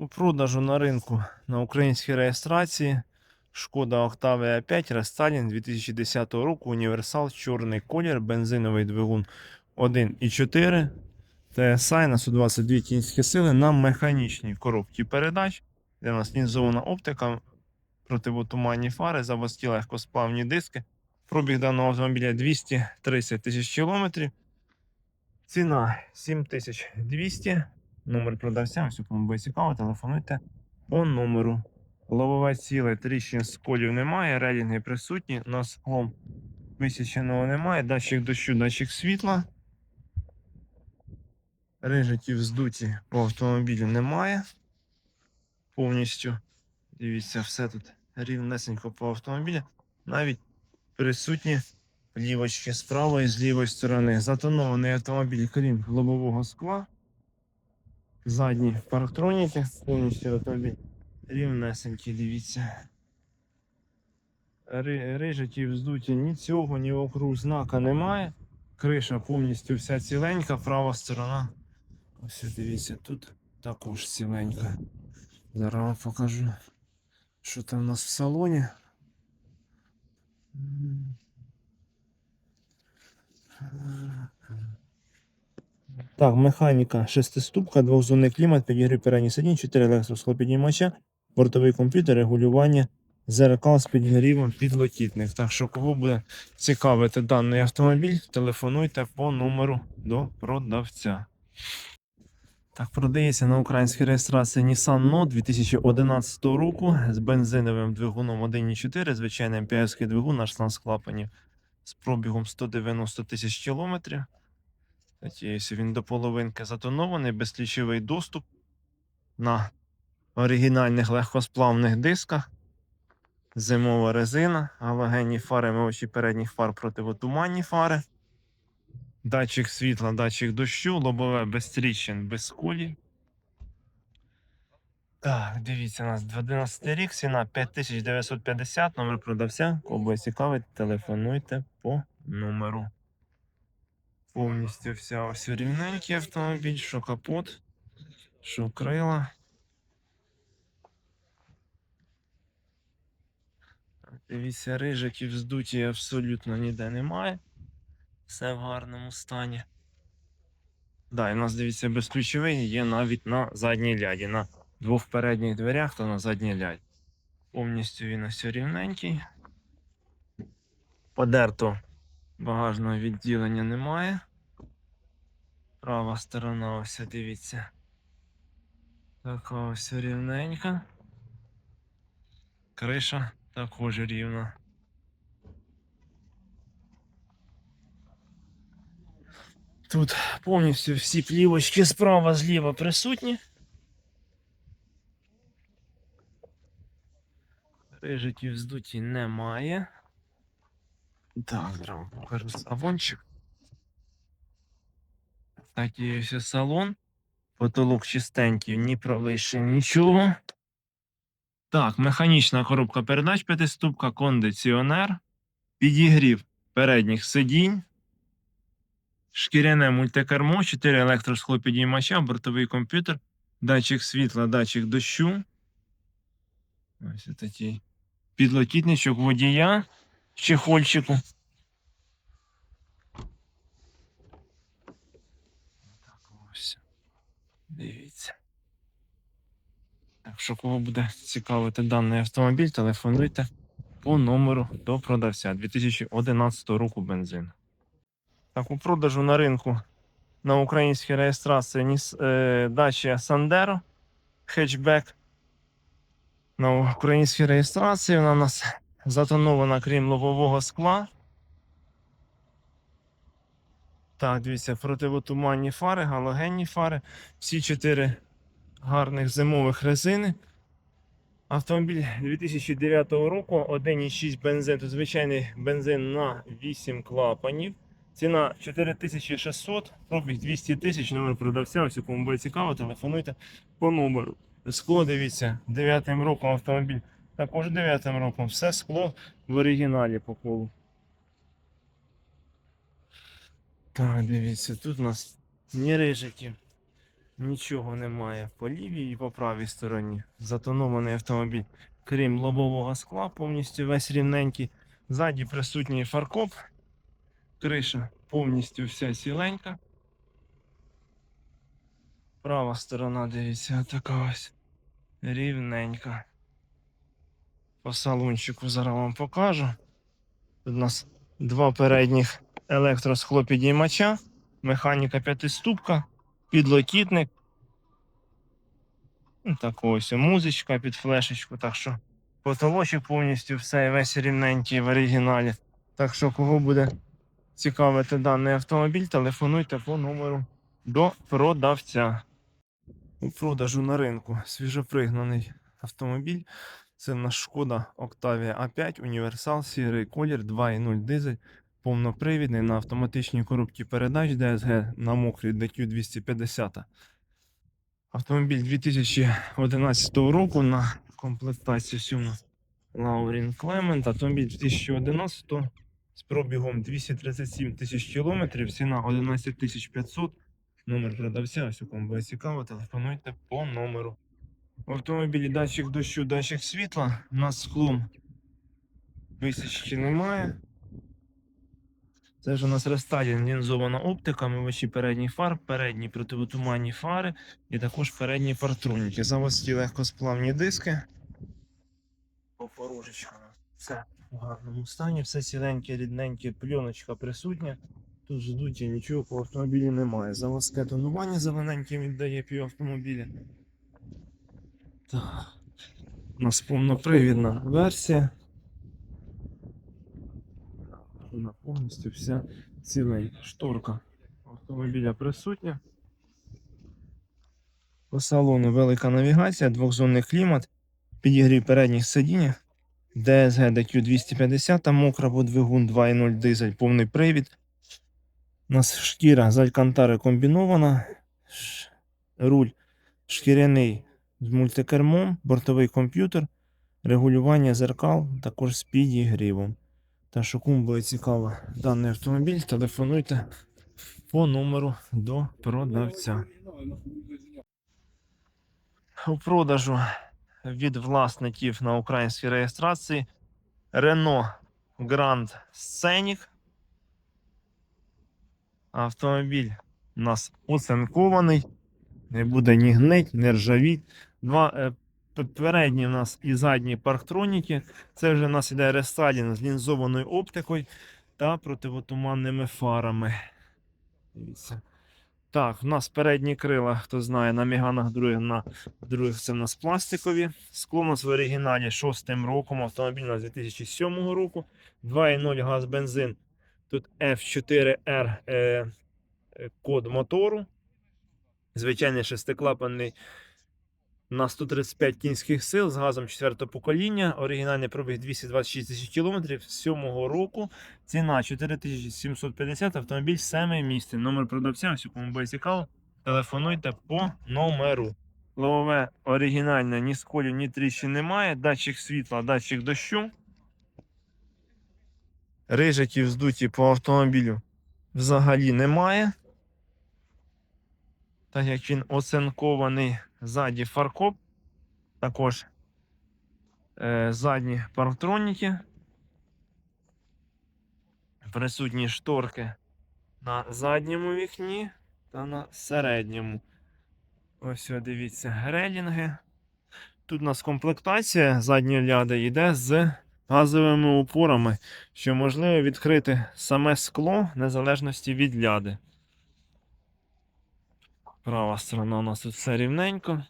У продажу на ринку на українській реєстрації Шкода Octavia 5 Рестайлінг 2010 року, універсал, чорний колір, бензиновий двигун 1,4 TSI на 122 кінські сили на механічній коробці передач, де у нас лінзована оптика, противотуманні фари, заводські легкосплавні диски. Пробіг даного автомобіля 230 тисяч кілометрів. Ціна 7200. Номер продавця, все кому буде цікаво, телефонуйте по номеру. Лобове ціле, тріщин сколів немає, релінги присутні, на склом висіченого немає, датчик дощу, датчик світла. Рижиків здуті по автомобілю немає. Повністю. Дивіться, все тут рівнесенько по автомобілю. Навіть присутні лівочки з правої і з лівої сторони. Затонований автомобіль, крім лобового скла. Задні парктроніки, повністю автомобіль рівнесенький, дивіться. Ри- Рижаті вздуті ні цього, ні вокруг знака немає. Криша повністю вся ціленька, права сторона. Ось дивіться, тут також ціленька. Зараз вам покажу, що там у нас в салоні. Так, механіка шестиступка, двохзонний клімат, підігрів передніх сидінь, 4 електросхлопіднімача, бортовий комп'ютер, регулювання зеркал з підігрівом підлокітних. Так що, кого буде цікавити даний автомобіль, телефонуйте по номеру до продавця. Так, продається на українській реєстрації Nissan Note 2011 року з бензиновим двигуном 1.4, звичайний МПС двигун на шланг клапанів з пробігом 190 тисяч кілометрів. Надіюся, він до половинки затонований, безключовий доступ на оригінальних легкосплавних дисках. Зимова резина, галогенні фари, мовчі передніх фар противотуманні фари. Датчик світла, датчик дощу, лобове без тріщин, без кулі. Так, дивіться, у нас 11 рік, ціна 5950, номер продавця. Кого цікавить, телефонуйте по номеру. Повністю вся ось рівненький автомобіль, що капот, що крила. Дивіться, рижиків здуті абсолютно ніде немає. Все в гарному стані. Да, і у нас дивіться безключовий є навіть на задній ляді. На двох передніх дверях, то на задній ляді. Повністю він ось рівненький. Подерто багажного відділення немає. Права сторона, ось дивіться. Така ось рівненька. Криша також рівна. Тут повністю всі плівочки справа зліва присутні. Рижиків здуті немає. Так, зараз вам покажу салончик. Такий ось салон. Потолок чистенький, ні провище, нічого. Так, механічна коробка передач п'ятиступка, кондиціонер, підігрів передніх сидінь, шкіряне мультикермо, 4 електросхлопідіймача, бортовий комп'ютер, датчик світла, датчик дощу. Ось такий підлокітничок водія чехольчику. Так ось. Дивіться. Так що кого буде цікавити даний автомобіль, телефонуйте по номеру до продавця 2011 року бензин. Так, у продажу на ринку на українській реєстрації е, Dacia Sandero хетчбек. На українській реєстрації вона у нас затонована крім лобового скла. Так, дивіться, противотуманні фари, галогенні фари. Всі чотири гарних зимових резини. Автомобіль 2009 року, 1,6 бензин, тут звичайний бензин на 8 клапанів. Ціна 4600, пробіг 200 тисяч, номер продавця. Ось кому буде цікаво, телефонуйте по номеру. Скло, дивіться, 9 роком автомобіль. Також 9 роком. Все скло в оригіналі по колу. Так, дивіться, тут у нас ні рижиків, Нічого немає по лівій і по правій стороні. Затонований автомобіль, крім лобового скла, повністю весь рівненький. Ззаді присутній фаркоп. Криша повністю вся ціленька. Права сторона, дивіться, така ось рівненька. По салончику зараз вам покажу. Тут у нас два передніх електросхлопідіймача, механіка п'ятиступка, підлокітник. Ну, Так ось музичка під флешечку. Так що потолочок повністю все весь рівненький в оригіналі. Так що, кого буде цікавити даний автомобіль, телефонуйте по номеру до продавця. У продажу на ринку свіжопригнаний автомобіль. Це наш Шкода Octavia A5 Універсал, сірий колір, 2.0 дизель, повнопривідний на автоматичній коробці передач DSG на мокрій DQ 250. Автомобіль 2011 року на комплектації 7 Лаурін Клемент. Автомобіль 2011 з пробігом 237 тисяч кілометрів, ціна 11 500. Номер продавця, ось у кому буде цікаво, телефонуйте по номеру. В автомобілі датчик дощу, датчик світла. У нас склом висічки немає. Це ж у нас рестайлінг лінзована оптика, мивачі передніх фар, передні противотуманні фари і також передні партроніки. Заводські легкосплавні диски. По порожечкам. Все в гарному стані, все ціленьке, рідненьке, пленочка присутня. Тут здуття нічого по автомобілі немає. Заводське тонування зелененьке віддає пів автомобіля. Так. У нас повнопривідна версія. Вона повністю вся ціленька. Шторка автомобіля присутня. По салону велика навігація, двохзонний клімат, підігрів передніх сидінь, DSG DQ 250, там мокра бо двигун 2.0 дизель, повний привід. У нас шкіра з алькантари комбінована. Руль шкіряний з мультикермом, бортовий комп'ютер, регулювання зеркал, також з підігрівом. Та що кому буде цікаво даний автомобіль, телефонуйте по номеру до продавця. У продажу від власників на українській реєстрації Renault Grand Scenic. Автомобіль у нас оцинкований, не буде ні гнить, ні ржавіть. Два е, передні у нас і задні парктроніки. Це вже у нас іде рестайлінг з лінзованою оптикою та противотуманними фарами. Дивіться. Так, у нас передні крила, хто знає, на міганах других, на других це в нас пластикові. Скло у нас в оригіналі 6 роком, автомобіль у нас 2007 року. 2.0 газ бензин. Тут F4R е, е, код мотору. Звичайний шестиклапанний на 135 кінських сил з газом 4 покоління. Оригінальний пробіг 226 тисяч кілометрів з 7-го року. Ціна 4750, автомобіль 7 місце. Номер продавця, ось кому буде цікаво. Телефонуйте по номеру. Ловове оригінальне, ні сколів, ні тріщин немає. Датчик світла, датчик дощу. Рижиків здуті по автомобілю взагалі немає. Так як він оцинкований ззаді фаркоп, також е, задні парктроніки. Присутні шторки на задньому вікні та на середньому. Ось дивіться, грелінги. Тут у нас комплектація задньої ляди йде з газовими упорами, що можливо відкрити саме скло незалежності від ляди. Права сторона у нас тут все рівненько.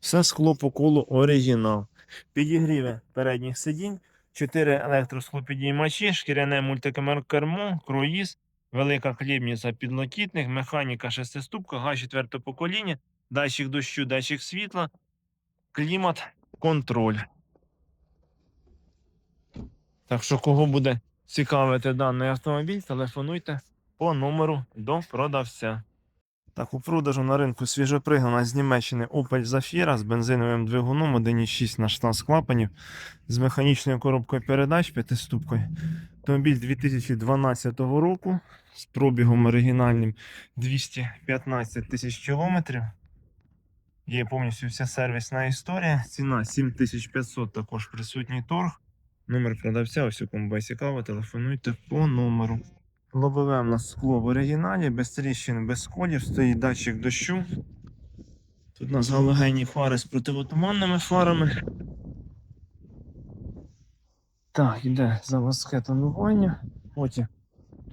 Все скло по колу оригінал. Підігріви передніх сидінь, 4 електросклопідіймачі, шкіряне мультикермо, круїз, велика хлібниця, підлокітник, механіка шестиступка, газ 4 покоління, датчик дощу, датчик світла, клімат, контроль. Так що, кого буде цікавити даний автомобіль, телефонуйте по номеру до продавця. Так, у продажу на ринку свіжопригнана з Німеччини Opel Zafira з бензиновим двигуном 1.6 на 16 клапанів з механічною коробкою передач п'ятиступкою. Автомобіль 2012 року. з пробігом оригінальним 215 тисяч кілометрів. Є повністю вся сервісна історія. Ціна 7500, також присутній торг. Номер продавця, ось у кому цікаво, телефонуйте по номеру. Лобове в нас скло в оригіналі, без тріщин, без сколів, стоїть датчик дощу. Тут у нас галогенні фари з противотуманними фарами. Так, іде заводське тонування. Потім,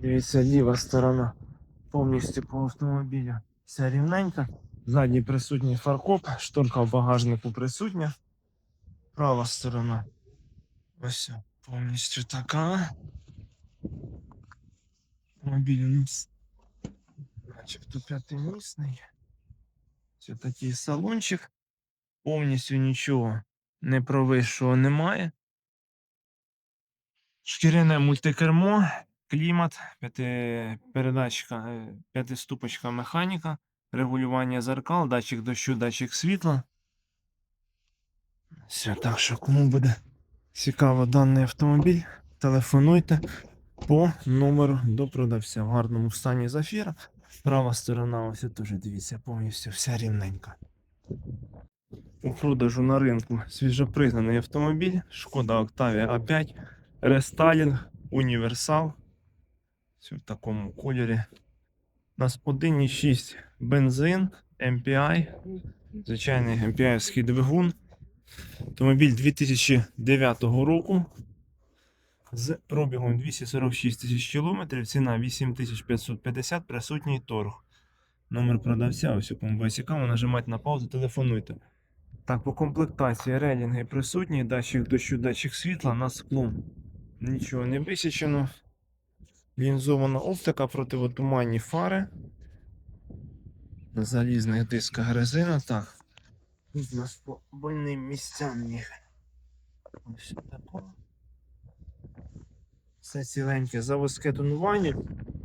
дивіться, ліва сторона повністю по автомобілю. Вся рівненька. Задній присутній фаркоп, шторка в багажнику присутня. Права сторона. Ось повністю така. Автомобіль у нас начебто п'ятимісний. Це такий салончик. Повністю нічого не провисшого немає. Шкіряне мультикермо, клімат, п'яти, передачка, е, п'ятиступочка механіка, регулювання зеркал, датчик дощу, датчик світла. Все, так що кому буде цікаво даний автомобіль, телефонуйте по номеру до продавця в гарному стані зафіра. Права сторона, ось теж дивіться, повністю вся рівненька. У продажу на ринку свіжопригнаний автомобіль, шкода Octavia A5, рестайлінг, універсал. Все в такому кольорі. У нас 1,6 бензин, MPI, звичайний MPI-ський двигун. Автомобіль 2009 року з пробігом 246 тисяч кілометрів, ціна 8550, присутній торг. Номер продавця, ось кому буде цікаво, нажимайте на паузу, телефонуйте. Так, по комплектації релінги присутні, датчик дощу, датчик світла, на склом нічого не висічено. Лінзована оптика, противотуманні фари. На залізних дисках резина. Так. Тут у нас по больним місцям їх. Ось тако. Все ціленьке заводське тонування.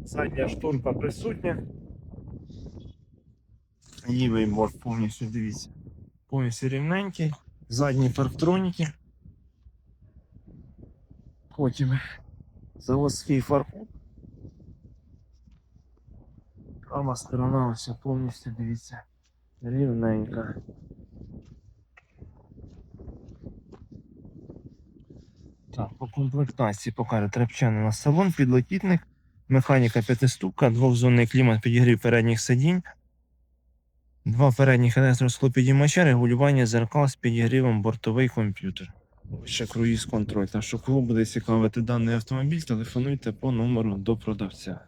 Задня шторка присутня. Лівий борт повністю дивіться. Повністю рівненький. Задні парктроніки. Потім заводський фаркоп. Права сторона ось повністю дивіться. Рівненька. Так, по комплектації покажу трапчани на салон, підлокітник, механіка п'ятиступка, двохзонний клімат підігрів передніх сидінь, два передніх електросклопідіймача, регулювання зеркал з підігрівом бортовий комп'ютер. Ще круїз контроль. Так що кого буде цікавити даний автомобіль, телефонуйте по номеру до продавця.